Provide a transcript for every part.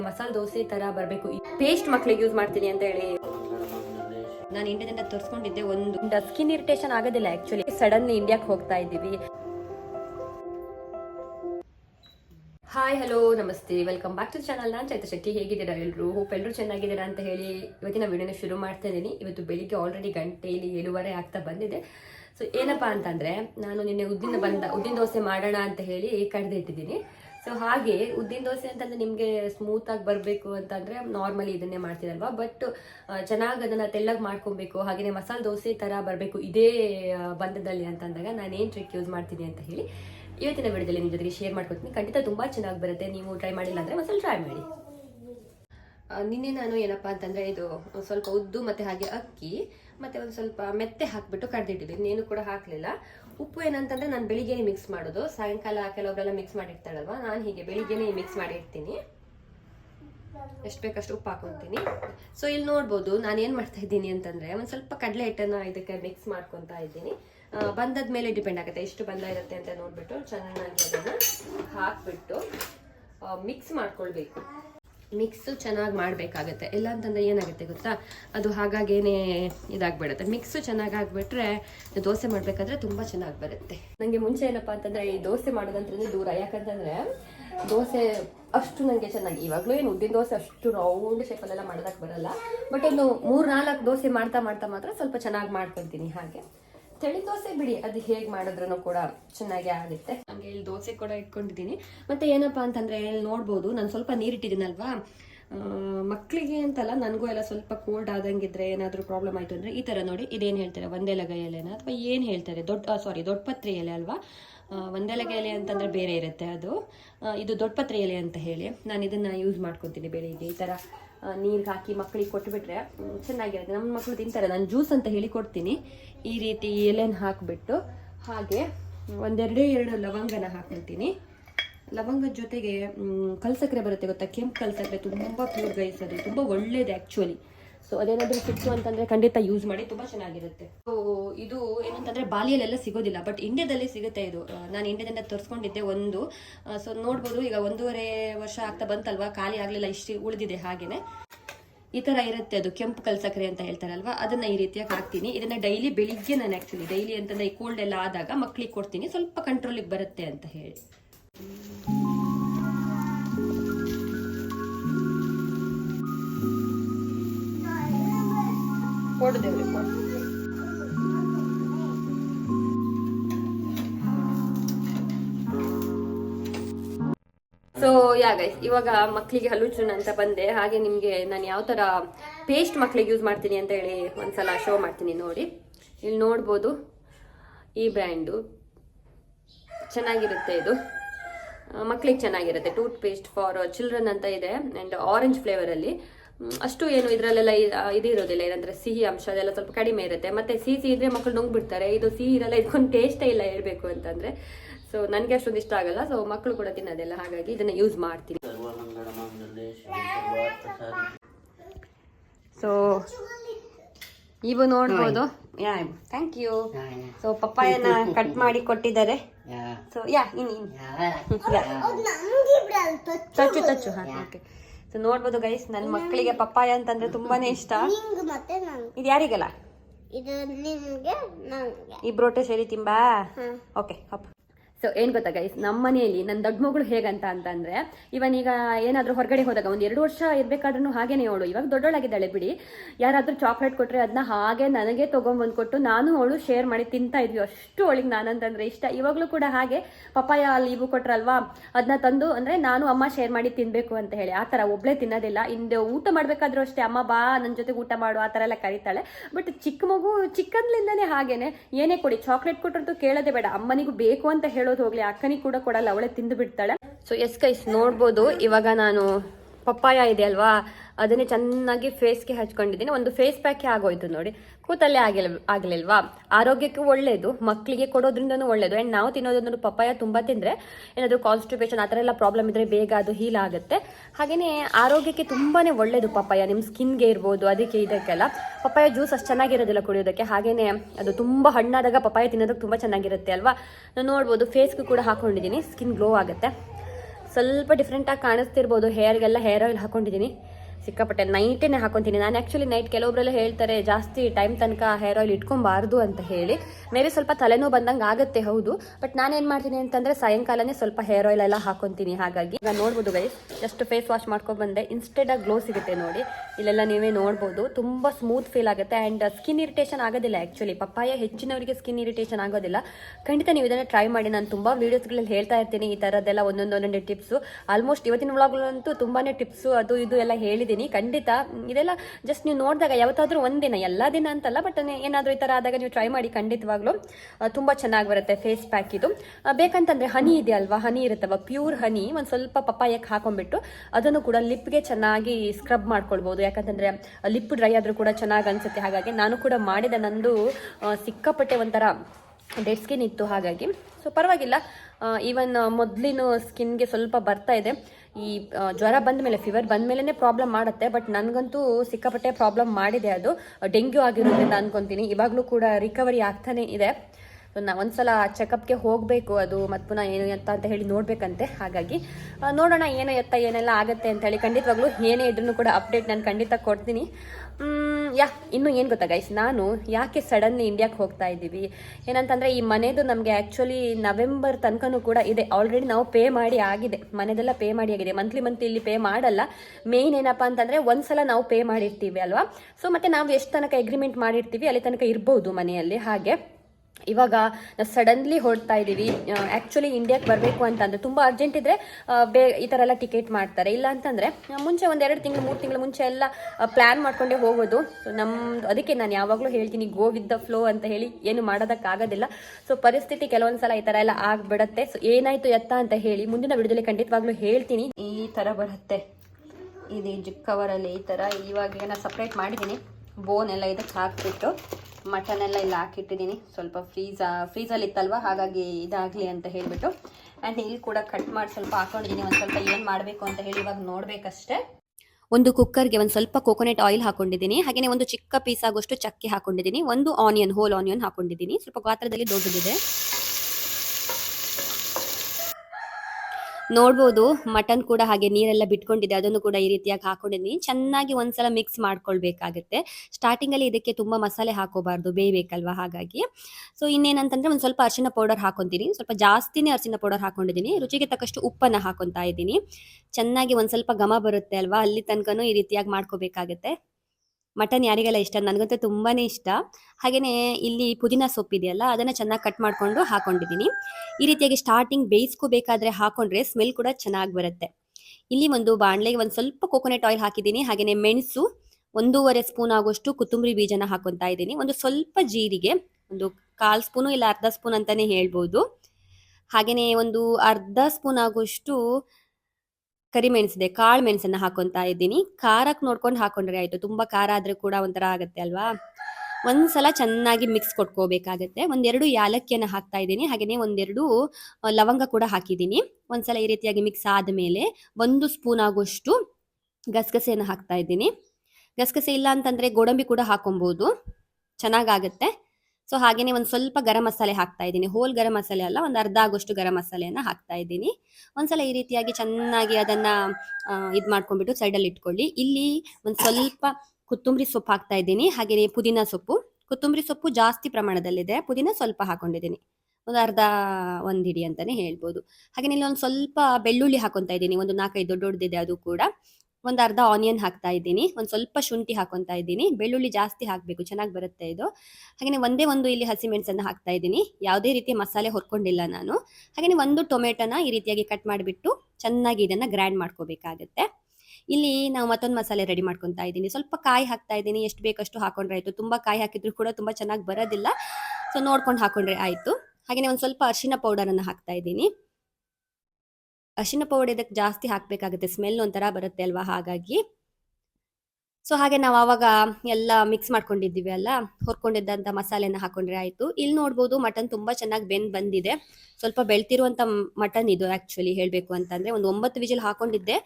ಮಸಾಲೆ ದೋಸೆ ತರ ಬರಬೇಕು. ಪೇಸ್ಟ್ ಮಕ್ಳಿಗೆ ಯೂಸ್ ಮಾಡ್ತೀನಿ ಅಂತ ಹೇಳಿ. ನಾನು ಇಂಡಿಯಾದಿಂದ ತೋರಿಸ್ಕೊಂಡಿದ್ದೆ ಒಂದು. ಸ್ಕಿನ್ ಇರಿಟೇಷನ್ ಆಗೋದಿಲ್ಲ ಆಕ್ಚುಲಿ ಸಡನ್ಲಿ ಇಂಡಿಯಾಕ್ಕೆ ಹೋಗ್ತಾ ಇದ್ದೀವಿ. Hi hello namaste. Welcome back to channel ನಾನು ಚೈತ್ರ ಶೆಟ್ಟಿ. ಹೇಗಿದ್ದೀರಾ ಎಲ್ಲರೂ ಹೋಪ್ ಎಲ್ಲರೂ ಚೆನ್ನಾಗಿದ್ದೀರಾ ಅಂತ ಹೇಳಿ ಇವತ್ತಿನ ವಿಡಿಯೋನ ಶುರು ಮಾಡ್ತಾ ಇದ್ದೀನಿ. ಇವತ್ತು ಬೆಳಿಗ್ಗೆ ಆಲ್ರೆಡಿ ಗಂಟೆಯಲ್ಲಿ ಏಳುವರೆ ಆಗ್ತಾ ಬಂದಿದೆ. ಸೊ ಏನಪ್ಪಾ ಅಂತಂದ್ರೆ, ನಾನು ನಿನ್ನೆ ಉದ್ದಿನ ಬಂದ, ಉದ್ದಿನ ದೋಸೆ ಮಾಡೋಣ ಅಂತ ಹೇಳಿ ಕಡ್ದು ಇಟ್ಟಿದ್ದೀನಿ. ಸೊ ಹಾಗೆ ಉದ್ದಿನ ದೋಸೆ ಅಂತಂದ್ರೆ ನಿಮಗೆ ಸ್ಮೂತ್ ಆಗಿ ಬರಬೇಕು ಅಂತಂದ್ರೆ ನಾರ್ಮಲಿ ಇದನ್ನೇ ಮಾಡ್ತೀರಲ್ವಾ? ಬಟ್ ಚೆನ್ನಾಗಿ ಅದನ್ನ ತೆಳ್ಳಗೆ ಮಾಡ್ಕೊಬೇಕು ಹಾಗೆಯೇ ಮಸಾಲೆ ದೋಸೆ ತರ ಬರಬೇಕು ಇದೇ ಬಂಧದಲ್ಲಿ ಅಂತಂದಾಗ ನಾನು ಏನು ಟ್ರಿಕ್ ಯೂಸ್ ಮಾಡ್ತೀನಿ ಅಂತ ಹೇಳಿ ಇವತ್ತಿನ ವಿಡಿಯೋದಲ್ಲಿ ನಿಮ್ಮ ಜೊತೆಗೆ ಶೇರ್ ಮಾಡ್ಕೊತೀನಿ ಖಂಡಿತ ತುಂಬಾ ಚೆನ್ನಾಗಿ ಬರುತ್ತೆ. ನೀವು ಟ್ರೈ ಮಾಡಿಲ್ಲ ಅಂದ್ರೆ ಮಸಾಲೆ ಟ್ರೈ ಮಾಡಿ. ನಿನ್ನೆ ನಾನು ಏನಪ್ಪ ಅಂತಂದ್ರೆ ಇದು ಸ್ವಲ್ಪ ಉದ್ದು ಮತ್ತೆ ಹಾಗೆ ಅಕ್ಕಿ, ಮತ್ತೆ ಒಂದು ಸ್ವಲ್ಪ ಮೆತ್ತೆ ಹಾಕ್ಬಿಟ್ಟು ಕಡ್ದಿಟ್ಟಿದ್ದೀನಿ. ನೀನು ಕೂಡ ಹಾಕ್ಲಿಲ್ಲ. ಉಪ್ಪು ಏನಂತಂದ್ರೆ ನಾನು ಬೆಳಿಗ್ಗೆನೆ ಮಿಕ್ಸ್ ಮಾಡೋದು. ಸಾಯಂಕಾಲ ಕೆಲವೊಬ್ಬರೆಲ್ಲ ಮಿಕ್ಸ್ ಮಾಡಿರ್ತಾಳಲ್ವಾ, ನಾನು ಹೀಗೆ ಬೆಳಿಗ್ಗೆನೆ ಮಿಕ್ಸ್ ಮಾಡಿ ಇಡ್ತೀನಿ ಎಷ್ಟು ಬೇಕಷ್ಟು ಉಪ್ಪು ಹಾಕೊಂತೀನಿ. ಸೊ ಇಲ್ಲಿ ನೋಡ್ಬೋದು ನಾನು ಏನು ಮಾಡ್ತಾ ಇದ್ದೀನಿ ಅಂತಂದ್ರೆ, ಒಂದು ಸ್ವಲ್ಪ ಕಡಲೆ ಹಿಟ್ಟನ್ನು ಇದಕ್ಕೆ ಮಿಕ್ಸ್ ಮಾಡ್ಕೊತಾ ಇದ್ದೀನಿ. ಬಂದದ ಮೇಲೆ ಡಿಪೆಂಡ್ ಆಗುತ್ತೆ, ಎಷ್ಟು ಬಂದ ಇರುತ್ತೆ ಅಂತ ನೋಡ್ಬಿಟ್ಟು ಚೆನ್ನಾಗಿ ಅದನ್ನು ಹಾಕ್ಬಿಟ್ಟು ಮಿಕ್ಸ್ ಮಾಡ್ಕೊಳ್ಬೇಕು. ಮಿಕ್ಸ್ ಚೆನ್ನಾಗಿ ಮಾಡಬೇಕಾಗತ್ತೆ. ಇಲ್ಲ ಅಂತಂದರೆ ಏನಾಗುತ್ತೆ ಗೊತ್ತಾ? ಅದು ಹಾಗಾಗೇನೆ ಇದಾಗ್ಬಿಡುತ್ತೆ. ಮಿಕ್ಸು ಚೆನ್ನಾಗಿ ಆಗಿಬಿಟ್ರೆ ದೋಸೆ ಮಾಡಬೇಕಾದ್ರೆ ತುಂಬ ಚೆನ್ನಾಗಿ ಬರುತ್ತೆ. ನನಗೆ ಮುಂಚೆ ಏನಪ್ಪಾ ಅಂತಂದರೆ ಈ ದೋಸೆ ಮಾಡೋದಂದ್ರೆ ದೂರ. ಯಾಕಂತಂದರೆ ದೋಸೆ ಅಷ್ಟು ನನಗೆ ಚೆನ್ನಾಗಿ ಇವಾಗಲೂ ಏನು ಉದ್ದಿನ ದೋಸೆ ಅಷ್ಟು ರೌಂಡ್ ಶೇಪಲ್ಲೆಲ್ಲ ಮಾಡೋದಕ್ಕೆ ಬರಲ್ಲ. ಬಟ್ ಒಂದು ಮೂರು ನಾಲ್ಕು ದೋಸೆ ಮಾಡ್ತಾ ಮಾಡ್ತಾ ಮಾತ್ರ ಸ್ವಲ್ಪ ಚೆನ್ನಾಗಿ ಮಾಡ್ಕೊಳ್ತೀನಿ ಹಾಗೆ. ತೆಳಿ ದೋಸೆ ಬಿಡಿ, ಅದು ಹೇಗೆ ಮಾಡಿದ್ರು ಕೂಡ ಚೆನ್ನಾಗಿ ಆಗುತ್ತೆ. ಹಂಗೆ ಇಲ್ಲಿ ದೋಸೆ ಕೂಡ ಇಟ್ಕೊಂಡಿದ್ದೀನಿ. ಮತ್ತೆ ಏನಪ್ಪಾ ಅಂತಂದ್ರೆ ಇಲ್ಲಿ ನೋಡ್ಬೋದು, ನಾನು ಸ್ವಲ್ಪ ನೀರಿಟ್ಟಿದ್ದೀನಲ್ವಾ ಮಕ್ಕಳಿಗೆ ಅಂತಲ್ಲ, ನನಗೂ ಎಲ್ಲ ಸ್ವಲ್ಪ ಕೋಲ್ಡ್ ಆದಂಗಿದ್ರೆ ಏನಾದರೂ ಪ್ರಾಬ್ಲಮ್ ಆಯಿತು ಅಂದರೆ ಈ ಥರ ನೋಡಿ, ಇದೇನು ಹೇಳ್ತಾರೆ? ಒಂದೆಲಗ ಎಲೆನ ಅಥವಾ ಏನು ಹೇಳ್ತಾರೆ? ದೊಡ್ಡ ಸಾರಿ ದೊಡ್ಡ ಪತ್ರೆ ಎಲೆ ಅಲ್ವಾ? ಒಂದೇ ಲಗ ಎಲೆ ಅಂತಂದರೆ ಬೇರೆ ಇರುತ್ತೆ ಅದು. ಇದು ದೊಡ್ಡ ಪತ್ರೆ ಎಲೆ ಅಂತ ಹೇಳಿ, ನಾನು ಇದನ್ನು ಯೂಸ್ ಮಾಡ್ಕೊತೀನಿ ಬೆಳಿಗ್ಗೆ ಈ ಥರ ನೀರಿಗೆ ಹಾಕಿ ಮಕ್ಕಳಿಗೆ ಕೊಟ್ಬಿಟ್ರೆ ಚೆನ್ನಾಗಿರುತ್ತೆ. ನಮ್ಮ ಮಕ್ಕಳು ತಿಂತಾರೆ. ನಾನು ಜ್ಯೂಸ್ ಅಂತ ಹೇಳಿ ಕೊಡ್ತೀನಿ ಈ ರೀತಿ ಎಲೆನ ಹಾಕಿಬಿಟ್ಟು, ಹಾಗೆ ಒಂದೆರಡೇ ಎರಡು ಲವಂಗನ ಹಾಕ್ಬಿಡ್ತೀನಿ ಲವಂಗದ ಜೊತೆಗೆ ಕಲ್ಸಕ್ರೆ ಬರುತ್ತೆ ಗೊತ್ತಾ? ಕೆಂಪು ಕಲ್ಸಕ್ರೆ ತುಂಬ ಪ್ಯೂರ್ ಗೈಸ್ ಅದು. ತುಂಬ ಒಳ್ಳೇದು ಆ್ಯಕ್ಚುಲಿ ಸೊ ಅದೇನಾದರೂ ಸಿಕ್ತು ಅಂತಂದ್ರೆ ಖಂಡಿತ ಯೂಸ್ ಮಾಡಿ, ತುಂಬಾ ಚೆನ್ನಾಗಿರುತ್ತೆ. ಸೊ ಇದು ಏನಂತಂದ್ರೆ ಬಾಲಿಯಲ್ಲೆಲ್ಲ ಸಿಗೋದಿಲ್ಲ ಬಟ್ ಇಂಡಿಯಾದಲ್ಲಿ ಸಿಗುತ್ತೆ ಇದು. ನಾನು ಇಂಡಿಯಾದಿಂದ ತರಿಸ್ಕೊಂಡಿದ್ದೆ ಒಂದು. ಸೊ ನೋಡ್ಬೋದು, ಈಗ ಒಂದೂವರೆ ವರ್ಷ ಆಗ್ತಾ ಬಂತಲ್ವಾ? ಖಾಲಿ ಆಗಲಿಲ್ಲ, ಇಷ್ಟು ಉಳಿದಿದೆ ಹಾಗೆಯೇ ಈ ತರ ಇರುತ್ತೆ ಅದು, ಕೆಂಪು ಕಲ್ಸಕ್ರೆ ಅಂತ ಹೇಳ್ತಾರಲ್ವಾ? ಅದನ್ನ ಈ ರೀತಿಯಾಗಿ ಹಾಕ್ತೀನಿ. ಇದನ್ನ ಡೈಲಿ ಬೆಳಿಗ್ಗೆ ನಾನು ಆಕ್ಚುಲಿ ಡೈಲಿ ಅಂತಂದ್ರೆ ಈ ಕೋಲ್ಡ್ ಎಲ್ಲ ಆದಾಗ ಮಕ್ಕಳಿಗೆ ಕೊಡ್ತೀನಿ. ಸ್ವಲ್ಪ ಕಂಟ್ರೋಲಿಗೆ ಬರುತ್ತೆ ಅಂತ ಹೇಳಿ. ಸೊ ಯಾ ಗೈಸ್ ಇವಾಗ ಮಕ್ಕಳಿಗೆ ಹಲ್ಲುಚೂರ್ಣ ಅಂತ ಬಂದೆ. ಹಾಗೆ ನಿಮಗೆ ನಾನು ಯಾವ ಥರ ಪೇಸ್ಟ್ ಮಕ್ಕಳಿಗೆ ಯೂಸ್ ಮಾಡ್ತೀನಿ ಅಂತ ಹೇಳಿ ಒಂದ್ಸಲ ಶೋ ಮಾಡ್ತೀನಿ ನೋಡಿ. ಇಲ್ಲಿ ನೋಡ್ಬೋದು ಈ ಬ್ರ್ಯಾಂಡು ಚೆನ್ನಾಗಿರುತ್ತೆ ಇದು. ಮಕ್ಕಳಿಗೆ ಚೆನ್ನಾಗಿರುತ್ತೆ. ಟೂತ್ ಪೇಸ್ಟ್ ಫಾರ್ ಚಿಲ್ಡ್ರನ್ ಅಂತ ಇದೆ. ಆ್ಯಂಡ್ ಆರೆಂಜ್ ಫ್ಲೇವರಲ್ಲಿ ಅಷ್ಟು ಏನು ಇದರಲ್ಲೆಲ್ಲ ಇದು ಇರೋದಿಲ್ಲ. ಏನಂದ್ರೆ ಸಿಹಿ ಅಂಶ ಅದೆಲ್ಲ ಸ್ವಲ್ಪ ಕಡಿಮೆ ಇರುತ್ತೆ. ಮತ್ತೆ ಸಿಹಿ ಸಿಹಿ ಇದ್ರೆ ಮಕ್ಕಳು ನುಂಗ್ಬಿಡ್ತಾರೆ. ಇದು ಸಿಹಿ ಇರಲ್ಲ ಇದಕ್ಕೊಂದು ಟೇಸ್ಟೇ ಇಲ್ಲ ಹೇಳ್ಬೇಕು ಅಂತಂದ್ರೆ. ಸೊ ನನಗೆ ಅಷ್ಟೊಂದು ಇಷ್ಟ ಆಗಲ್ಲ. ಸೊ ಮಕ್ಕಳು ಕೂಡ ತಿನ್ನೋದಿಲ್ಲ ಹಾಗಾಗಿ ಇದನ್ನ ಯೂಸ್ ಮಾಡ್ತೀನಿ. ಸೊ ಇವು ನೋಡ್ಬೋದು. ಯಾ ಥ್ಯಾಂಕ್ ಯು ಸೊ ಪಪ್ಪಾಯನ ಕಟ್ ಮಾಡಿ ಕೊಟ್ಟಿದ್ದಾರೆ. So yeah in in. ತಚ್ಚು ತಚ್ಚು ಹಾ ಓಕೆ ಸೊ ನೋಡ್ಬೋದು ಗೈಸ್ ನನ್ನ ಮಕ್ಕಳಿಗೆ ಪಪ್ಪಾಯ ಅಂತಂದ್ರೆ ತುಂಬಾನೇ ಇಷ್ಟ. ಮತ್ತೆ ಇದು ಯಾರಿಗಲ್ಲ? ಇದು ನಿನಗೆ ಇಬ್ರೊಟ್ಟೆ ಸೇರಿ ತಿಂಬಾ? ಓಕೆ ಹಪ್ಪ ಸೊ ಏನ್ ಗೊತ್ತಾ ಗೈಸ್ ನಮ್ಮ ಮನೆಯಲ್ಲಿ ನನ್ನ ದೊಡ್ಡ ಮಗಳು ಹೇಗಂತ ಅಂತಂದ್ರೆ ಇವನ್ ಈಗ ಏನಾದ್ರೂ ಹೊರಗಡೆ ಹೋದಾಗ ಒಂದು ಎರಡು ವರ್ಷ ಇರಬೇಕಾದ್ರೂ ಹಾಗೇನೆ ಅವಳು. ಇವಾಗ ದೊಡ್ಡೋಳಾಗಿದ್ದಾಳೆ ಬಿಡಿ. ಯಾರಾದ್ರೂ ಚಾಕ್ಲೇಟ್ ಕೊಟ್ಟರೆ ಅದನ್ನ ಹಾಗೆ ನನಗೆ ತೊಗೊಂಬಂದು ಕೊಟ್ಟು ನಾನು ಅವಳು ಶೇರ್ ಮಾಡಿ ತಿಂತಾ ಇದ್ವಿ. ಅಷ್ಟು ಅವಳಿಗೆ ನಾನಂತಂದ್ರೆ ಇಷ್ಟ. ಇವಾಗಲೂ ಕೂಡ ಹಾಗೆ ಪಪ್ಪಾಯ ಅಲ್ಲಿ ಕೊಟ್ರಲ್ವಾ ಅದನ್ನ ತಂದು ಅಂದ್ರೆ ನಾನು ಅಮ್ಮ ಶೇರ್ ಮಾಡಿ ತಿನ್ಬೇಕು ಅಂತ ಹೇಳಿ. ಆ ತರ ಒಬ್ಳೆ ತಿನ್ನೋದಿಲ್ಲ. ಹಿಂದೆ ಊಟ ಮಾಡ್ಬೇಕಾದ್ರೂ ಅಷ್ಟೇ, ಅಮ್ಮ ಬಾ ನನ್ನ ಜೊತೆ ಊಟ ಮಾಡು, ಆ ತರ ಎಲ್ಲ ಕರೀತಾಳೆ. ಬಟ್ ಚಿಕ್ಕ ಮಗು ಚಿಕ್ಕಂದ್ಲಿಂದಾನೇ ಹಾಗೇನೆ. ಏನೇ ಕೊಡಿ ಚಾಕ್ಲೇಟ್ ಕೊಟ್ಟರಂತೂ ಕೇಳೋದೇ ಬೇಡ. ಅಮ್ಮನಿಗೂ ಬೇಕು ಅಂತ ಹೇಳೋದು ಹೋಗ್ಲಿ, ಅಕ್ಕನಿಗೆ ಕೂಡ ಕೊಡಲ್ಲ, ಅವಳೆ ತಿಂದು ಬಿಡ್ತಾಳೆ. ಸೊ ಎಸ್ ಕೈಸ್ ನೋಡ್ಬೋದು. ಇವಾಗ ನಾನು ಪಪ್ಪಾಯ ಇದೆ ಅಲ್ವಾ? ಅದನ್ನೇ ಚೆನ್ನಾಗಿ ಫೇಸ್ಗೆ ಹಚ್ಕೊಂಡಿದ್ದೀನಿ. ಒಂದು ಫೇಸ್ ಪ್ಯಾಕೇ ಆಗೋಯ್ತು ನೋಡಿ. ಕೂತಲ್ಲೇ ಆಗಿಲ್, ಆಗಲಿಲ್ವಾ? ಆರೋಗ್ಯಕ್ಕೆ ಒಳ್ಳೆಯದು ಮಕ್ಕಳಿಗೆ ಕೊಡೋದ್ರಿಂದನೂ ಒಳ್ಳೆಯದು ಆ್ಯಂಡ್ ನಾವು ತಿನ್ನೋದ್ರಿಂದ ಪಪ್ಪಾಯ ತುಂಬ ತಿಂದರೆ ಏನಾದರೂ ಕಾನ್ಸ್ಟಿಪೇಷನ್ ಆ ಥರ ಎಲ್ಲ ಪ್ರಾಬ್ಲಮ್ ಇದ್ದರೆ ಬೇಗ ಅದು ಹೀಲ್ ಆಗುತ್ತೆ. ಹಾಗೆಯೇ ಆರೋಗ್ಯಕ್ಕೆ ತುಂಬಾ ಒಳ್ಳೆಯದು ಪಪ್ಪಾಯ. ನಿಮ್ಮ ಸ್ಕಿನ್ಗೆ ಇರ್ಬೋದು, ಅದಕ್ಕೆ ಇದಕ್ಕೆಲ್ಲ. ಪಪ್ಪಾಯ ಜ್ಯೂಸ್ ಅಷ್ಟು ಚೆನ್ನಾಗಿರೋದಿಲ್ಲ ಕುಡಿಯೋದಕ್ಕೆ. ಹಾಗೆಯೇ ಅದು ತುಂಬ ಹಣ್ಣಾದಾಗ ಪಪ್ಪಾಯ ತಿನ್ನೋದಕ್ಕೆ ತುಂಬ ಚೆನ್ನಾಗಿರುತ್ತೆ ಅಲ್ವಾ? ನಾನು ನೋಡ್ಬೋದು ಫೇಸ್ಗೂ ಕೂಡ ಹಾಕೊಂಡಿದ್ದೀನಿ. ಸ್ಕಿನ್ ಗ್ಲೋ ಆಗುತ್ತೆ. ಸ್ವಲ್ಪ ಡಿಫ್ರೆಂಟಾಗಿ ಕಾಣಿಸ್ತಿರ್ಬೋದು. ಹೇರ್ಗೆಲ್ಲ ಹೇರ್ ಆಯಿಲ್ ಹಾಕೊಂಡಿದ್ದೀನಿ. ಸಿಕ್ಕಾಪಟ್ಟೆ ನೈಟೇನೆ ಹಾಕೊತೀನಿ. ನಾನು ಆ್ಯಕ್ಚುಲಿ ನೈಟ್ ಕೆಲವೊಬ್ಬರೆಲ್ಲ ಹೇಳ್ತಾರೆ, ಜಾಸ್ತಿ ಟೈಮ್ ತನಕ ಹೇರ್ ಆಯಿಲ್ ಇಟ್ಕೊಬಾರ್ದು ಅಂತ ಹೇಳಿ. ಮೇ ಬಿ ಸ್ವಲ್ಪ ತಲೆನೋ ಬಂದಂಗೆ ಆಗುತ್ತೆ, ಹೌದು. ಬಟ್ ನಾನೇನು ಮಾಡ್ತೀನಿ ಅಂತಂದರೆ ಸಾಯಂಕಾಲನೇ ಸ್ವಲ್ಪ ಹೇರ್ ಆಯಿಲ್ ಎಲ್ಲ ಹಾಕೊತೀನಿ. ಹಾಗಾಗಿ ಈಗ ನೋಡ್ಬೋದು ಗೈಸ್ ಜಸ್ಟ್ ಫೇಸ್ ವಾಶ್ ಮಾಡ್ಕೊಂಡು ಬಂದೆ. ಇನ್ಸ್ಟೆಡಾಗಿ ಗ್ಲೋ ಸಿಗುತ್ತೆ ನೋಡಿ. ಇಲ್ಲೆಲ್ಲ ನೀವೇ ನೋಡ್ಬೋದು. ತುಂಬ ಸ್ಮೂತ್ ಫೀಲ್ ಆಗುತ್ತೆ. ಆ್ಯಂಡ್ ಸ್ಕಿನ್ ಇರಿಟೇಷನ್ ಆಗೋದಿಲ್ಲ ಆ್ಯಕ್ಚುಲಿ ಪಪ್ಪಾಯ ಹೆಚ್ಚಿನವರಿಗೆ ಸ್ಕಿನ್ ಇರಿಟೇಷನ್ ಆಗೋದಿಲ್ಲ. ಖಂಡಿತ ನೀವು ಇದನ್ನು ಟ್ರೈ ಮಾಡಿ. ನಾನು ತುಂಬ ವೀಡಿಯೋಸ್ಗಳಲ್ಲಿ ಹೇಳ್ತಾ ಇರ್ತೀನಿ ಈ ಥರದ್ದೆಲ್ಲ ಒಂದೊಂದು ಒಂದೊಂದು ಟಿಪ್ಸು ಆಲ್ಮೋಸ್ಟ್ ಇವತ್ತಿನ ವ್ಲಾಗ್ಗಳಂತೂ ತುಂಬಾ ಟಿಪ್ಸು ಅದು ಇದು ಎಲ್ಲ ಹೇಳಿದ್ದೀನಿ ಖಂಡಿತ. ಇದೆಲ್ಲ ಜಸ್ಟ್ ನೀವು ನೋಡಿದಾಗ ಯಾವತ್ತಾದರೂ ಒಂದಿನ ಎಲ್ಲ ದಿನ ಅಂತಲ್ಲ ಬಟ್ ಏನಾದರೂ ಈ ಥರ ಆದಾಗ ನೀವು ಟ್ರೈ ಮಾಡಿ ಖಂಡಿತವಾಗ್ಲೂ ತುಂಬ ಚೆನ್ನಾಗಿ ಬರುತ್ತೆ ಫೇಸ್ ಪ್ಯಾಕ್ ಇದು. ಬೇಕಂತಂದ್ರೆ ಹನಿ ಇದೆ ಅಲ್ವಾ? ಹನಿ ಇರುತ್ತವ ಪ್ಯೂರ್ ಹನಿ, ಒಂದು ಸ್ವಲ್ಪ ಪಪ್ಪಾಯಕ್ಕೆ ಹಾಕೊಂಡ್ಬಿಟ್ಟು ಅದನ್ನು ಕೂಡ ಲಿಪ್ಗೆ ಚೆನ್ನಾಗಿ ಸ್ಕ್ರಬ್ ಮಾಡ್ಕೊಳ್ಬೋದು. ಯಾಕಂತಂದ್ರೆ ಲಿಪ್ ಡ್ರೈ ಆದರೂ ಕೂಡ ಚೆನ್ನಾಗಿ ಅನ್ಸುತ್ತೆ. ಹಾಗಾಗಿ ನಾನು ಕೂಡ ಮಾಡಿದ ನಂದು ಸಿಕ್ಕಾಪಟ್ಟೆ ಒಂಥರ ಡೆಡ್ ಸ್ಕಿನ್ ಇತ್ತು ಹಾಗಾಗಿ. ಸೊ ಪರವಾಗಿಲ್ಲ. ಈವನ್ ಮೊದಲಿನ ಸ್ಕಿನ್ಗೆ ಸ್ವಲ್ಪ ಬರ್ತಾ ಇದೆ. ಈ ಜ್ವರ ಬಂದ ಮೇಲೆ ಫೀವರ್ ಬಂದ ಮೇಲೇ ಪ್ರಾಬ್ಲಮ್ ಮಾಡುತ್ತೆ ಬಟ್ ನನಗಂತೂ ಸಿಕ್ಕಾಪಟ್ಟೆ ಪ್ರಾಬ್ಲಮ್ ಮಾಡಿದೆ ಅದು. ಡೆಂಗ್ಯೂ ಆಗಿರೋದ್ರಿಂದ ಅನ್ಕೊಂತೀನಿ. ಇವಾಗಲೂ ಕೂಡ ರಿಕವರಿ ಆಗ್ತಾನೆ ಇದೆ. ಸೊ ನಾ ಒಂದ್ಸಲ ಚೆಕಪ್ಗೆ ಹೋಗಬೇಕು ಅದು ಮತ್ತು ಪುನಃ ಏನು ಎತ್ತ ಅಂತ ಹೇಳಿ ನೋಡಬೇಕಂತೆ. ಹಾಗಾಗಿ ನೋಡೋಣ, ಏನು ಎತ್ತ, ಏನೆಲ್ಲ ಆಗುತ್ತೆ ಅಂತ ಹೇಳಿ. ಖಂಡಿತವಾಗ್ಲೂ ಏನೇ ಇದ್ರೂ ಕೂಡ ಅಪ್ಡೇಟ್ ನಾನು ಖಂಡಿತ ಕೊಡ್ತೀನಿ. ಯಾ, ಇನ್ನು ಏನು ಗೊತ್ತಾ ಗೈಸ್ ನಾನು ಯಾಕೆ ಸಡನ್ಲಿ ಇಂಡಿಯಾಕ್ಕೆ ಹೋಗ್ತಾ ಇದ್ದೀವಿ? ಏನಂತಂದರೆ ಈ ಮನೆದು ನಮಗೆ ಆ್ಯಕ್ಚುಲಿ ನವೆಂಬರ್ ತನಕನೂ ಕೂಡ ಇದೆ. ಆಲ್ರೆಡಿ ನಾವು ಪೇ ಮಾಡಿ ಆಗಿದೆ. ಮನೆದೆಲ್ಲ ಪೇ ಮಾಡಿ ಆಗಿದೆ. ಮಂತ್ಲಿ ಮಂತ್ಲಿ ಇಲ್ಲಿ ಪೇ ಮಾಡಲ್ಲ. ಮೇಯ್ನ್ ಏನಪ್ಪ ಅಂತಂದರೆ ಒಂದ್ಸಲ ನಾವು ಪೇ ಮಾಡಿರ್ತೀವಿ, ಅಲ್ವಾ? ಸೊ ಮತ್ತೆ ನಾವು ಎಷ್ಟು ತನಕ ಎಗ್ರಿಮೆಂಟ್ ಮಾಡಿರ್ತೀವಿ, ಅಲ್ಲಿ ತನಕ ಇರ್ಬೋದು ಮನೆಯಲ್ಲಿ, ಹಾಗೆ. ಇವಾಗ ನಾವು ಸಡನ್ಲಿ ಹೊರಡ್ತಾ ಇದ್ದೀವಿ ಆ್ಯಕ್ಚುಲಿ ಇಂಡಿಯಾಕ್ಕೆ ಬರಬೇಕು ಅಂತಂದರೆ ತುಂಬ ಅರ್ಜೆಂಟ್ ಇದ್ದರೆ ಬೇ, ಈ ಥರ ಎಲ್ಲ ಟಿಕೆಟ್ ಮಾಡ್ತಾರೆ. ಇಲ್ಲ ಅಂತಂದರೆ ಮುಂಚೆ ಒಂದು ಎರಡು ತಿಂಗಳು, ಮೂರು ತಿಂಗಳು ಮುಂಚೆ ಎಲ್ಲ ಪ್ಲ್ಯಾನ್ ಮಾಡ್ಕೊಂಡೇ ಹೋಗೋದು. ಸೊ ನಮ್ಮದು ಅದಕ್ಕೆ ನಾನು ಯಾವಾಗಲೂ ಹೇಳ್ತೀನಿ ಗೋ ವಿತ್ ದ ಫ್ಲೋ ಅಂತ ಹೇಳಿ ಏನು ಮಾಡೋದಕ್ಕಾಗೋದಿಲ್ಲ. ಸೊ ಪರಿಸ್ಥಿತಿ ಕೆಲವೊಂದು ಸಲ ಈ ಥರ ಎಲ್ಲ ಆಗಿಬಿಡತ್ತೆ. ಸೊ ಏನಾಯಿತು ಎತ್ತ ಅಂತ ಹೇಳಿ ಮುಂದಿನ ವಿಡಿಯೋದಲ್ಲಿ ಖಂಡಿತವಾಗ್ಲೂ ಹೇಳ್ತೀನಿ. ಈ ಥರ ಬರುತ್ತೆ. ಇದು ಜಿಪ್ ಕವರಲ್ಲಿ ಈ ಥರ ಇವಾಗ ನಾನು ಸಪ್ರೇಟ್ ಮಾಡಿದ್ದೀನಿ. ಬೋನ್ ಎಲ್ಲ ಇದಕ್ಕೆ ಹಾಕ್ಬಿಟ್ಟು. ಮಟನ್ ಎಲ್ಲ ಇಲ್ಲಿ ಹಾಕಿಟ್ಟಿದ್ದೀನಿ. ಸ್ವಲ್ಪ ಫ್ರೀಜ ಫ್ರೀಜಲ್ಲಿ ಇತ್ತಲ್ವ? ಹಾಗಾಗಿ ಇದಾಗಲಿ ಅಂತ ಹೇಳಿಬಿಟ್ಟು. ಆ್ಯಂಡ್ ಇಲ್ಲಿ ಕೂಡ ಕಟ್ ಮಾಡಿ ಸ್ವಲ್ಪ ಹಾಕೊಂಡಿದ್ದೀನಿ. ಒಂದು ಸ್ವಲ್ಪ ಏನು ಮಾಡಬೇಕು ಅಂತ ಹೇಳಿ ಇವಾಗ ನೋಡಬೇಕಷ್ಟೇ. ಒಂದು ಕುಕ್ಕರ್ಗೆ ಒಂದು ಸ್ವಲ್ಪ ಕೋಕೋನಟ್ ಆಯಿಲ್ ಹಾಕೊಂಡಿದ್ದೀನಿ. ಹಾಗೆಯೇ ಒಂದು ಚಿಕ್ಕ ಪೀಸ್ ಆಗೋಷ್ಟು ಚಕ್ಕೆ ಹಾಕೊಂಡಿದ್ದೀನಿ. ಒಂದು ಆನಿಯನ್ ಹೋಲ್ ಆನಿಯನ್ ಹಾಕೊಂಡಿದ್ದೀನಿ. ಸ್ವಲ್ಪ ಗಾತ್ರದಲ್ಲಿ ದೊಡ್ಡದಿದೆ. ನೋಡ್ಬೋದು ಮಟನ್ ಕೂಡ ಹಾಗೆ ನೀರೆಲ್ಲ ಬಿಟ್ಕೊಂಡಿದೆ, ಅದನ್ನು ಕೂಡ ಈ ರೀತಿಯಾಗಿ ಹಾಕೊಂಡಿದ್ದೀನಿ ಚೆನ್ನಾಗಿ ಒಂದ್ಸಲ ಮಿಕ್ಸ್ ಮಾಡ್ಕೊಳ್ಬೇಕಾಗುತ್ತೆ. ಸ್ಟಾರ್ಟಿಂಗಲ್ಲಿ ಇದಕ್ಕೆ ತುಂಬ ಮಸಾಲೆ ಹಾಕೋಬಾರ್ದು, ಬೇಯಬೇಕಲ್ವಾ ಹಾಗಾಗಿ. ಸೊ ಇನ್ನೇನಂತಂದ್ರೆ ಒಂದು ಸ್ವಲ್ಪ ಅರಿಶಿನ ಪೌಡರ್ ಹಾಕೊತೀನಿ. ಸ್ವಲ್ಪ ಜಾಸ್ತಿನೇ ಅರಿಶಿನ ಪೌಡರ್ ಹಾಕೊಂಡಿದ್ದೀನಿ ರುಚಿಗೆ ತಕ್ಕಷ್ಟು ಉಪ್ಪನ್ನು ಹಾಕೊತಾ ಇದ್ದೀನಿ ಚೆನ್ನಾಗಿ ಒಂದು ಸ್ವಲ್ಪ ಘಮ ಬರುತ್ತೆ ಅಲ್ವಾ? ಅಲ್ಲಿ ತನಕನೂ ಈ ರೀತಿಯಾಗಿ ಮಾಡ್ಕೋಬೇಕಾಗುತ್ತೆ. ಮಟನ್ ಯಾರಿಗೆಲ್ಲ ಇಷ್ಟ? ನನಗಂತೂ ತುಂಬಾನೇ ಇಷ್ಟ. ಹಾಗೆಯೇ ಇಲ್ಲಿ ಪುದೀನ ಸೊಪ್ಪಿದೆಯಲ್ಲ ಅದನ್ನು ಚೆನ್ನಾಗಿ ಕಟ್ ಮಾಡಿಕೊಂಡು ಹಾಕೊಂಡಿದ್ದೀನಿ ಈ ರೀತಿಯಾಗಿ ಸ್ಟಾರ್ಟಿಂಗ್ ಬೇಯಿಸ್ಕೋಬೇಕಾದ್ರೆ ಹಾಕೊಂಡ್ರೆ ಸ್ಮೆಲ್ ಕೂಡ ಚೆನ್ನಾಗಿ ಬರುತ್ತೆ. ಇಲ್ಲಿ ಒಂದು ಬಾಣಲೆಗೆ ಒಂದು ಸ್ವಲ್ಪ ಕೋಕೋನಟ್ ಆಯಿಲ್ ಹಾಕಿದ್ದೀನಿ ಹಾಗೆಯೇ ಮೆಣಸು ಒಂದೂವರೆ ಸ್ಪೂನ್ ಆಗುವಷ್ಟು ಕೊತ್ತಂಬರಿ ಬೀಜನ ಹಾಕೊತಾ ಇದ್ದೀನಿ ಒಂದು ಸ್ವಲ್ಪ ಜೀರಿಗೆ, ಒಂದು ಕಾಲು ಸ್ಪೂನು ಇಲ್ಲ ಅರ್ಧ ಸ್ಪೂನ್ ಅಂತಲೇ ಹೇಳ್ಬೋದು. ಹಾಗೆಯೇ ಒಂದು ಅರ್ಧ ಸ್ಪೂನ್ ಆಗುವಷ್ಟು ಕರಿಮೆಣಸಿದೆ ಕಾಳು ಮೆಣಸನ್ನ ಹಾಕೊತಾ ಇದ್ದೀನಿ. ಖಾರಕ್ಕೆ ನೋಡ್ಕೊಂಡು ಹಾಕೊಂಡ್ರೆ ಆಯ್ತು. ತುಂಬಾ ಖಾರ ಆದ್ರೆ ಕೂಡ ಒಂಥರ ಆಗುತ್ತೆ ಅಲ್ವಾ? ಒಂದ್ಸಲ ಚೆನ್ನಾಗಿ ಮಿಕ್ಸ್ ಕೊಟ್ಕೋಬೇಕಾಗತ್ತೆ. ಒಂದೆರಡು ಯಾಲಕ್ಕಿಯನ್ನು ಹಾಕ್ತಾ ಇದ್ದೀನಿ. ಹಾಗೆಯೇ ಒಂದೆರಡು ಲವಂಗ ಕೂಡ ಹಾಕಿದ್ದೀನಿ. ಒಂದ್ಸಲ ಈ ರೀತಿಯಾಗಿ ಮಿಕ್ಸ್ ಆದಮೇಲೆ ಒಂದು ಸ್ಪೂನ್ ಆಗುವಷ್ಟು ಗಸಗಸೆಯನ್ನು ಹಾಕ್ತಾ ಇದ್ದೀನಿ. ಗಸಗಸೆ ಇಲ್ಲ ಅಂತಂದ್ರೆ ಗೋಡಂಬಿ ಕೂಡ ಹಾಕೊಬಹುದು ಚೆನ್ನಾಗಾಗತ್ತೆ. ಸೊ ಹಾಗೇನೆ ಒಂದು ಸ್ವಲ್ಪ ಗರಂ ಮಸಾಲೆ ಹಾಕ್ತಾ ಇದ್ದೀನಿ. ಹೋಲ್ ಗರಂ ಮಸಾಲೆ ಅಲ್ಲ, ಒಂದು ಅರ್ಧ ಆಗೋಷ್ಟು ಗರಂ ಮಸಾಲೆಯನ್ನ ಹಾಕ್ತಾ ಇದ್ದೀನಿ. ಒಂದ್ಸಲ ಈ ರೀತಿಯಾಗಿ ಚೆನ್ನಾಗಿ ಅದನ್ನ ಇದು ಮಾಡ್ಕೊಂಡ್ಬಿಟ್ಟು ಸೈಡಲ್ಲಿ ಇಟ್ಕೊಳ್ಳಿ. ಇಲ್ಲಿ ಒಂದು ಸ್ವಲ್ಪ ಕೊತ್ತಂಬರಿ ಸೊಪ್ಪು ಹಾಕ್ತಾ ಇದ್ದೀನಿ. ಹಾಗೆಯೇ ಪುದೀನ ಸೊಪ್ಪು. ಕೊತ್ತಂಬರಿ ಸೊಪ್ಪು ಜಾಸ್ತಿ ಪ್ರಮಾಣದಲ್ಲಿದೆ. ಪುದೀನ ಸ್ವಲ್ಪ ಹಾಕೊಂಡಿದ್ದೀನಿ. ಒಂದು ಅರ್ಧ, ಒಂದು ಹಿಡಿ ಅಂತಾನೆ ಹೇಳ್ಬೋದು. ಹಾಗೆ ಇಲ್ಲಿ ಒಂದು ಸ್ವಲ್ಪ ಬೆಳ್ಳುಳ್ಳಿ ಹಾಕೊತಾ ಇದ್ದೀನಿ. ಒಂದು ನಾಲ್ಕೈದು ದೊಡ್ಡ ದೊಡ್ಡದಿದೆ ಅದು ಕೂಡ. ಒಂದು ಅರ್ಧ ಆನಿಯನ್ ಹಾಕ್ತಾ ಇದ್ದೀನಿ. ಒಂದು ಸ್ವಲ್ಪ ಶುಂಠಿ ಹಾಕೊತಾ ಇದ್ದೀನಿ. ಬೆಳ್ಳುಳ್ಳಿ ಜಾಸ್ತಿ ಹಾಕಬೇಕು. ಚೆನ್ನಾಗಿ ಬರುತ್ತೆ ಇದು. ಹಾಗೆಯೇ ಒಂದೇ ಒಂದು ಇಲ್ಲಿ ಹಸಿಮೆಣಸನ್ನು ಹಾಕ್ತಾ ಇದ್ದೀನಿ. ಯಾವುದೇ ರೀತಿ ಮಸಾಲೆ ಹೊರ್ಕೊಂಡಿಲ್ಲ ನಾನು. ಹಾಗೆಯೇ ಒಂದು ಟೊಮೆಟೊನ ಈ ರೀತಿಯಾಗಿ ಕಟ್ ಮಾಡಿಬಿಟ್ಟು ಚೆನ್ನಾಗಿ ಇದನ್ನ ಗ್ರ್ಯಾಂಡ್ ಮಾಡ್ಕೋಬೇಕಾಗತ್ತೆ. ಇಲ್ಲಿ ನಾವು ಮತ್ತೊಂದು ಮಸಾಲೆ ರೆಡಿ ಮಾಡ್ಕೊತಾ ಇದ್ದೀನಿ. ಸ್ವಲ್ಪ ಕಾಯಿ ಹಾಕ್ತಾ ಇದ್ದೀನಿ. ಎಷ್ಟು ಬೇಕಷ್ಟು ಹಾಕೊಂಡ್ರೆ ಆಯ್ತು. ತುಂಬಾ ಕಾಯಿ ಹಾಕಿದ್ರು ಕೂಡ ತುಂಬಾ ಚೆನ್ನಾಗಿ ಬರೋದಿಲ್ಲ. ಸೊ ನೋಡ್ಕೊಂಡು ಹಾಕೊಂಡ್ರೆ ಆಯ್ತು. ಹಾಗೆಯೇ ಒಂದು ಸ್ವಲ್ಪ ಅರಿಶಿನ ಪೌಡರ್ ಅನ್ನು ಹಾಕ್ತಾ ಇದ್ದೀನಿ. ಅರಿಶಿನ ಪೌಡರ್ ಇದಕ್ಕೆ ಜಾಸ್ತಿ ಹಾಕಬೇಕಾಗುತ್ತೆ. ಸ್ಮೆಲ್ ಒಂಥರ ಬರುತ್ತೆ ಅಲ್ವಾ? ಹಾಗಾಗಿ. ಸೊ ಹಾಗೆ ನಾವು ಆವಾಗ ಎಲ್ಲ ಮಿಕ್ಸ್ ಮಾಡ್ಕೊಂಡಿದ್ದೀವಿ ಅಲ್ಲ? ಹೊರ್ಕೊಂಡಿದ್ದಂಥ ಮಸಾಲೆನ ಹಾಕೊಂಡ್ರೆ ಆಯಿತು. ಇಲ್ಲಿ ನೋಡ್ಬೋದು ಮಟನ್ ತುಂಬ ಚೆನ್ನಾಗಿ ಬೆಂದ್ ಬಂದಿದೆ. ಸ್ವಲ್ಪ ಬೆಳ್ತಿರುವಂಥ ಮಟನ್ ಇದು ಆ್ಯಕ್ಚುಲಿ ಹೇಳಬೇಕು ಅಂತಂದರೆ. ಒಂದು ಒಂಬತ್ತು ವಿಜಿಲ್ ಹಾಕೊಂಡಿದ್ದೆ.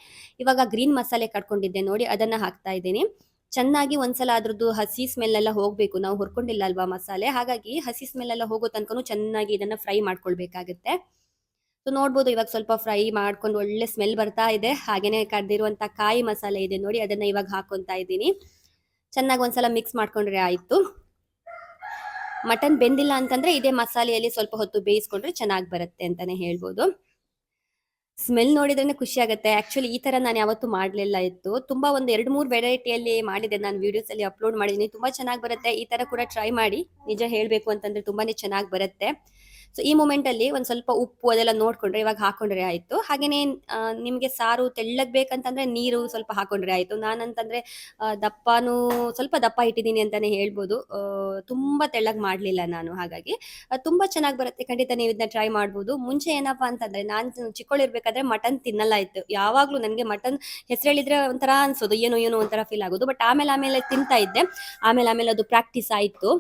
ಇವಾಗ ಗ್ರೀನ್ ಮಸಾಲೆ ಕಟ್ಕೊಂಡಿದ್ದೆ. ನೋಡಿ, ಅದನ್ನು ಹಾಕ್ತಾ ಇದ್ದೀನಿ. ಚೆನ್ನಾಗಿ ಒಂದ್ಸಲ ಅದ್ರದ್ದು ಹಸಿ ಸ್ಮೆಲ್ ಹೋಗಬೇಕು. ನಾವು ಹೊರ್ಕೊಂಡಿಲ್ಲ ಅಲ್ವಾ ಮಸಾಲೆ? ಹಾಗಾಗಿ ಹಸಿ ಸ್ಮೆಲ್ ಎಲ್ಲ ಹೋಗೋ ತನಕನೂ ಚೆನ್ನಾಗಿ ಇದನ್ನು ಫ್ರೈ ಮಾಡ್ಕೊಳ್ಬೇಕಾಗುತ್ತೆ. ಸೊ ನೋಡ್ಬೋದು ಇವಾಗ ಸ್ವಲ್ಪ ಫ್ರೈ ಮಾಡ್ಕೊಂಡು ಒಳ್ಳೆ ಸ್ಮೆಲ್ ಬರ್ತಾ ಇದೆ. ಹಾಗೇನೆ ಕಡ್ದಿರುವಂತ ಕಾಯಿ ಮಸಾಲೆ ಇದೆ ನೋಡಿ, ಅದನ್ನ ಇವಾಗ ಹಾಕೊಂತ ಇದ್ದೀನಿ. ಚೆನ್ನಾಗಿ ಒಂದ್ಸಲ ಮಿಕ್ಸ್ ಮಾಡ್ಕೊಂಡ್ರೆ ಆಯ್ತು. ಮಟನ್ ಬೆಂದಿಲ್ಲ ಅಂತಂದ್ರೆ ಇದೇ ಮಸಾಲೆಯಲ್ಲಿ ಸ್ವಲ್ಪ ಹೊತ್ತು ಬೇಯಿಸ್ಕೊಂಡ್ರೆ ಚೆನ್ನಾಗಿ ಬರುತ್ತೆ ಅಂತಾನೆ ಹೇಳ್ಬೋದು. ಸ್ಮೆಲ್ ನೋಡಿದ್ರೆ ಖುಷಿ ಆಗುತ್ತೆ. ಆಕ್ಚುಲಿ ಈ ತರ ನಾನು ಯಾವತ್ತೂ ಮಾಡ್ಲಿಲ್ಲ ಇತ್ತು. ತುಂಬಾ ಒಂದು ಎರಡು ಮೂರು ವೆರೈಟಿಯಲ್ಲಿ ಮಾಡಿದೆ. ನಾನು ವಿಡಿಯೋಸ್ ಅಲ್ಲಿ ಅಪ್ಲೋಡ್ ಮಾಡಿದೀನಿ. ತುಂಬಾ ಚೆನ್ನಾಗಿ ಬರುತ್ತೆ. ಈ ತರ ಕೂಡ ಟ್ರೈ ಮಾಡಿ. ನಿಜ ಹೇಳ್ಬೇಕು ಅಂತಂದ್ರೆ ತುಂಬಾನೇ ಚೆನ್ನಾಗಿ ಬರುತ್ತೆ. ಸೊ ಈ ಮೂಮೆಂಟ್ ಅಲ್ಲಿ ಒಂದ್ ಸ್ವಲ್ಪ ಉಪ್ಪು ಅದೆಲ್ಲ ನೋಡ್ಕೊಂಡ್ರೆ ಇವಾಗ ಹಾಕೊಂಡ್ರೆ ಆಯ್ತು. ಹಾಗೇನೆ ನಿಮ್ಗೆ ಸಾರು ತೆಳ್ಳಗ್ ಬೇಕಂತಂದ್ರೆ ನೀರು ಸ್ವಲ್ಪ ಹಾಕೊಂಡ್ರೆ ಆಯ್ತು. ನಾನಂತಂದ್ರೆ ದಪ್ಪನೂ ಸ್ವಲ್ಪ ದಪ್ಪ ಇಟ್ಟಿದ್ದೀನಿ ಅಂತಾನೆ ಹೇಳ್ಬೋದು. ತುಂಬಾ ತೆಳ್ಳಗ್ ಮಾಡ್ಲಿಲ್ಲ ನಾನು ಹಾಗಾಗಿ. ತುಂಬಾ ಚೆನ್ನಾಗಿ ಬರುತ್ತೆ. ಖಂಡಿತ ನೀವು ಇದನ್ನ ಟ್ರೈ ಮಾಡ್ಬೋದು. ಮುಂಚೆ ಏನಪ್ಪಾ ಅಂತಂದ್ರೆ, ನಾನು ಚಿಕ್ಕವಳಿರ್ಬೇಕಾದ್ರೆ ಮಟನ್ ತಿನ್ನಲ್ಲ ಇತ್ತು. ಯಾವಾಗ್ಲೂ ನನಗೆ ಮಟನ್ ಹೆಸರು ಹೇಳಿದ್ರೆ ಒಂಥರ ಅನ್ಸೋದು, ಏನೋ ಏನೋ ಒಂಥರ ಫೀಲ್ ಆಗೋದು. ಬಟ್ ಆಮೇಲೆ ಆಮೇಲೆ ತಿಂತಾ ಇದ್ದೆ. ಆಮೇಲೆ ಆಮೇಲೆ ಅದು ಪ್ರಾಕ್ಟೀಸ್ ಆಯ್ತು.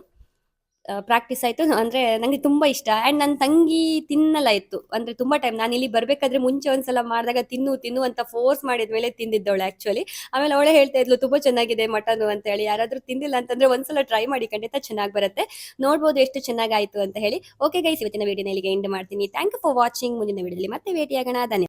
ಪ್ರಾಕ್ಟೀಸ್ ಆಯ್ತು. ಅಂದ್ರೆ ನಂಗೆ ತುಂಬಾ ಇಷ್ಟ. ಅಂಡ್ ನನ್ನ ತಂಗಿ ತಿನ್ನಲ್ಲ ಇತ್ತು ಅಂದ್ರೆ ತುಂಬಾ ಟೈಮ್ ನಾನು ಇಲ್ಲಿ ಬರ್ಬೇಕಾದ್ರೆ ಮುಂಚೆ ಒಂದ್ಸಲ ಮಾಡಿದಾಗ ತಿನ್ನು ತಿನ್ನು ಅಂತ ಫೋರ್ಸ್ ಮಾಡಿದ್ಮೇಲೆ ತಿಂದಿದ್ದವಳು ಆಕ್ಚುಲಿ ಆಮೇಲೆ ಅವಳೇ ಹೇಳ್ತಾ ಇದ್ಲು, ತುಂಬಾ ಚೆನ್ನಾಗಿದೆ ಮಟನ್ ಅಂತ ಹೇಳಿ ಯಾರಾದ್ರೂ ತಿಂದಿಲ್ಲ ಅಂತಂದ್ರೆ ಒಂದ್ಸಲ ಟ್ರೈ ಮಾಡಿ, ಖಂಡಿತ ಚೆನ್ನಾಗಿ ಬರುತ್ತೆ. ನೋಡ್ಬೋದು ಎಷ್ಟು ಚೆನ್ನಾಗಾಯ್ತು ಅಂತ ಹೇಳಿ. ಓಕೆ ಗೈಸ್ ಇವತ್ತಿನ ವಿಡಿಯೋ ಇಲ್ಲಿಗೆ ಎಂಡ್ ಮಾಡ್ತೀನಿ. ಥ್ಯಾಂಕ್ ಯು ಫಾರ್ ವಾಚಿಂಗ್ ಮುಂದಿನ ವಿಡಿಯೋದಲ್ಲಿ ಮತ್ತೆ ಭೇಟಿಯಾಗೋಣ. ಧನ್ಯವಾದ.